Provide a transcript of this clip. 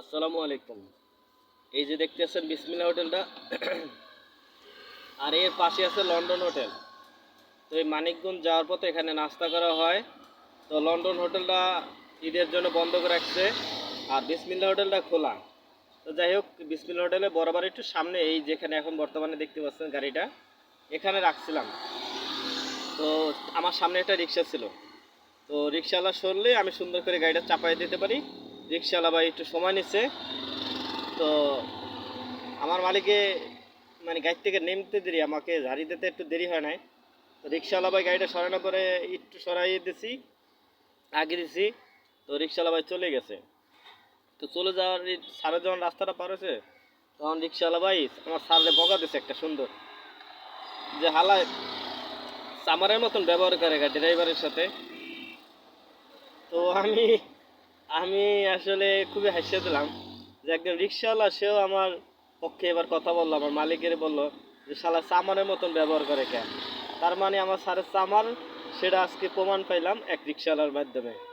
আসসালামু আলাইকুম। এই যে দেখতেছেন বিসমিল্লা হোটেলটা। আর এর পাশে আছে লন্ডন হোটেল। তো এই মানিকগঞ্জ যাওয়ার পথে এখানে নাস্তা করা হয়। তো লন্ডন হোটেলটা ঈদের জন্য বন্ধ করে রাখছে। আর বিসমিল্লা হোটেলটা খোলা। তো যাই হোক বিসমিল্লা হোটেলে বরাবর একটু সামনে, এই যেখানে এখন বর্তমানে দেখতে পাচ্ছেন গাড়িটা, এখানে রাখছিলাম। তো আমার সামনে একটা রিক্সা ছিল। তো রিক্সাওয়ালা সরলে আমি সুন্দর করে গাড়িটা চাপাই দিতে পারি। রিক্সাওয়ালা ভাই একটু সময় নিচ্ছে। তো আমার মালিকে মানে গাড়ি থেকে নেমতে দেরি, আমাকে ঝাড়ি দিতে একটু দেরি হয় নাই। তো রিক্সাওয়ালা ভাই গাড়িটা সরানোর পরে একটু সরাইয়ে দিছি, আগে দিছি, তো রিক্সাওয়ালা ভাই চলে গেছে। তো চলে যাওয়ার সারে যখন রাস্তাটা পার হয়েছে, তখন রিক্সাওয়ালা ভাই আমার সারে বগা দিছে একটা সুন্দর। যে হালায় সামারের মতন ব্যবহার করে গাড়ি, ড্রাইভারের সাথে। তো আমি আমি আসলে খুবই হাসিয়ে দিলাম যে একজন রিক্সাওয়ালা, সেও আমার পক্ষে এবার কথা বলল, আমার মালিকের বলল যে, শালা চামারের মতন ব্যবহার করে কেন? তার মানে আমার সারের চামার, সেটা আজকে প্রমাণ পাইলাম এক রিক্সাওয়ালার মাধ্যমে।